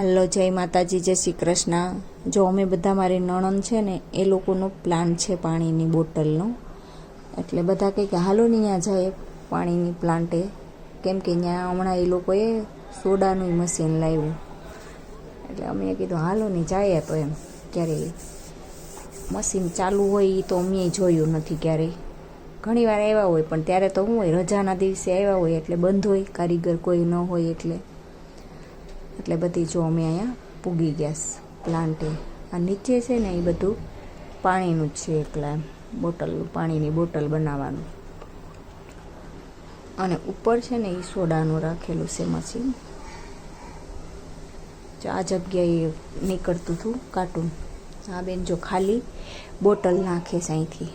Hello, જય માતાજી, જય શ્રી કૃષ્ણ. જો અમે બધા મારી નણંદ છે ને, એ લોકોનો પ્લાન છે પાણીની બોટલનો. એટલે બધા કંઈક હાલો ને ત્યાં જાય પાણીની પ્લાન્ટે. કેમ કે ત્યાં હમણાં એ લોકોએ સોડાનું મશીન લાવ્યું. એટલે અમે કીધું, હાલો ને જાય તો એમ. ક્યારેય મશીન ચાલુ હોય એ તો અમે જોયું નથી ક્યારેય ઘણીવાર આવ્યા હોય, પણ ત્યારે તો હું હોય, રજાના દિવસે આવ્યા હોય, એટલે બંધ હોય, કારીગર કોઈ ન હોય એટલે. એટલે બધી જો અમે અહીંયા પૂગી ગયા પ્લાન્ટે આ નીચે છે ને એ બધું પાણીનું જ છે એકલા એમ. બોટલ, પાણીની બોટલ બનાવવાનું. અને ઉપર છે ને એ સોડાનું રાખેલું છે મશીન આ જગ્યાએ નીકળતું હતું કાર્ટૂન આ બેન જો ખાલી બોટલ નાખે છે અહીંથી.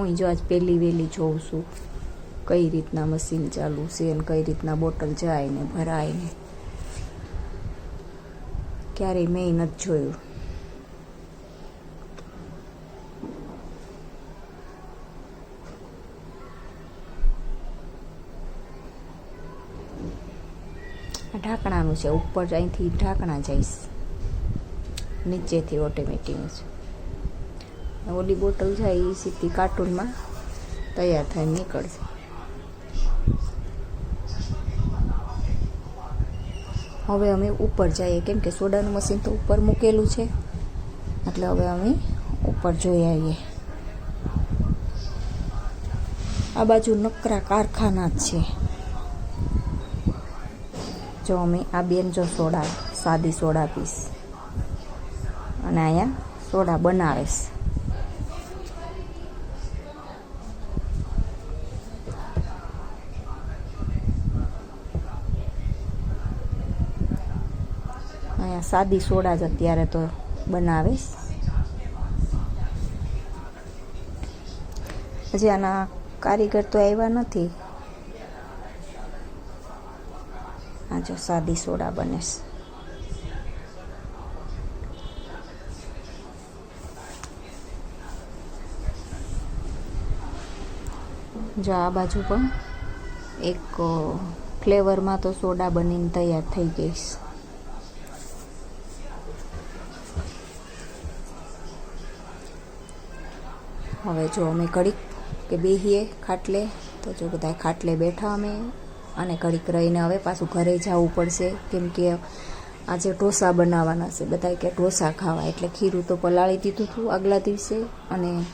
હું જો આજ પહેલી વહેલી જોઉં છું. કઈ રીતના મશીન ચાલુ છે અને કઈ રીતના બોટલ જાય ને ભરાય ને. ક્યારેય મેં નથી જોયું. ઢાંકણાનું છે, ઉપર અહીંથી ઢાંકણા જઈશ નીચેથી ઓટોમેટિક છે. ઓલી બોટલ છે એ સીધી કાર્ટૂનમાં તૈયાર થઈ નીકળશે. હવે અમે ઉપર જઈએ, કેમ કે સોડાનું મશીન તો ઉપર મૂકેલું છે. એટલે હવે અમે ઉપર જોઈ આવીએ. આ બાજુ નકરા કારખાના જ છે. જો અમે આ બેન જો સોડા, સાદી સોડા પીસ. અને અહીંયા સોડા બનાવે અહીંયા સાદી સોડા જ અત્યારે તો બનાવીશ. હજી આના કારીગર તો આવ્યા નથી. આ જો સાદી સોડા બનેશ જો આ બાજુ પણ એક ફ્લેવરમાં તો સોડા બનીને તૈયાર થઈ ગઈ હવે જો અમે ઘડીક કે બેહીએ ખાટલે, તો જો બધા ખાટલે બેઠા અમે. અને ઘડીક રહીને હવે પાછું ઘરે જવું પડશે. કેમ કે આજે ઢોસા બનાવવાના છે. બધા કે ઢોસા ખાવા. એટલે ખીરું તો પલાળી દીધું હતું આગલા દિવસે. અને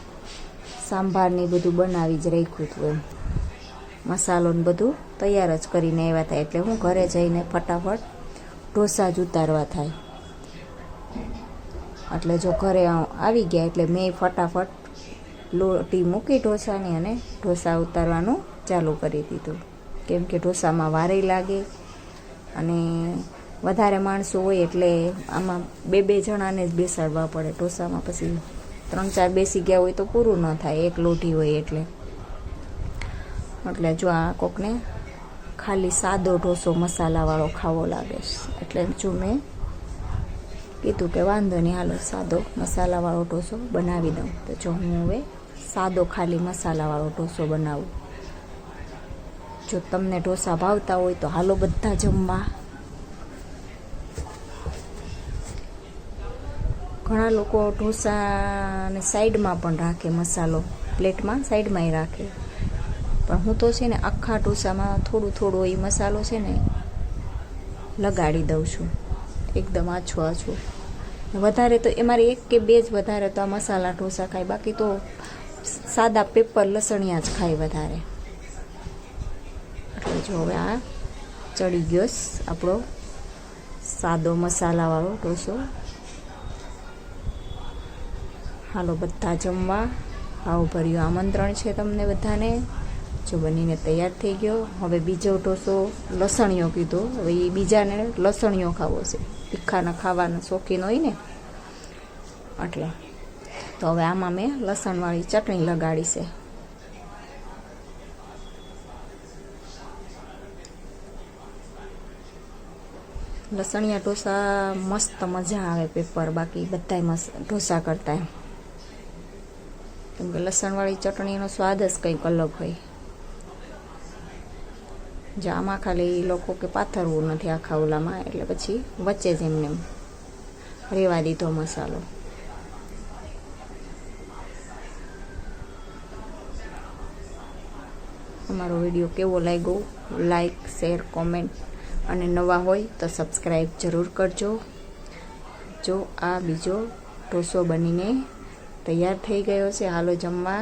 સાંભારને બધું બનાવી જ રાખ્યું હતું એમ. મસાલો ને બધું તૈયાર જ કરીને આવ્યા હતા એટલે હું ઘરે જઈને ફટાફટ ઢોસા જ ઉતારવા થાય. એટલે જો ઘરે આવી ગયા. એટલે મેં ફટાફટ લોટી મૂકી ઢોસાની અને ઢોસા ઉતારવાનું ચાલુ કરી દીધું. કેમ કે ઢોસામાં વારે લાગે અને વધારે માણસો હોય એટલે આમાં બે બે જણાને જ બેસાડવા પડે. ઢોસામાં પછી ત્રણ ચાર બેસી ગયા હોય તો પૂરું ન થાય. એક લોટી હોય એટલે. એટલે જો આ કોકને ખાલી સાદો ઢોસો મસાલાવાળો ખાવો લાગે એટલે જો મેં કીધું કે વાંધો નહીં, હાલો સાદો મસાલાવાળો ઢોસો બનાવી દઉં. તો જો હું હવે સાદો ખાલી મસાલાવાળો ઢોસો બનાવું. જો તમને ઢોસા ભાવતા હોય તો હાલો બધા જમવા. ઘણા લોકો ઢોસાને સાઈડમાં પણ રાખે મસાલો, પ્લેટમાં સાઈડમાંય રાખે. પણ હું તો છે ને આખા ઢોસામાં થોડું થોડું એ મસાલો છે ને લગાડી દઉં છું. એકદમ આછો આછો વધારે તો એ મારે એક કે બે જ વધારે તો આ મસાલા ઢોસા ખાય, બાકી તો સાદા પેપર લસણિયા જ ખાય વધારે. એટલે જો હવે આ ચડી ગયો આપણો સાદો મસાલાવાળો ઢોસો. હાલો, બધા જમવા. ભાવભર્યું આમંત્રણ છે તમને બધાને. જો બનીને તૈયાર થઈ ગયો. હવે બીજો ઢોસો લસણીયો કીધો. હવે એ બીજાને લસણીયો ખાવો છે. તીખાના ખાવાના શોખીન હોય ને. એટલે તો હવે આમાં મેં લસણવાળી ચટણી લગાડી છે. લસણિયા ઢોસા મસ્ત મજા આવે પેપર. બાકી મસ્ત ઢોસા કરતા એમ. કેમ કે લસણવાળી ચટણીનો સ્વાદ જ કંઈક અલગ હોય. જો આમાં ખાલી એ લોકો કે પાથરવું નથી આખા ઓલામાં, એટલે પછી વચ્ચે જ એમને એમ રેવા દીધો મસાલો. અમારો વીડિયો કેવો લાગ્યો? લાઈક શેર કોમેન્ટ અને નવા હોય તો સબસ્ક્રાઈબ જરૂર કરજો. જો આ બીજો ઢોસો બનીને તૈયાર થઈ ગયો છે, હાલો જમવા.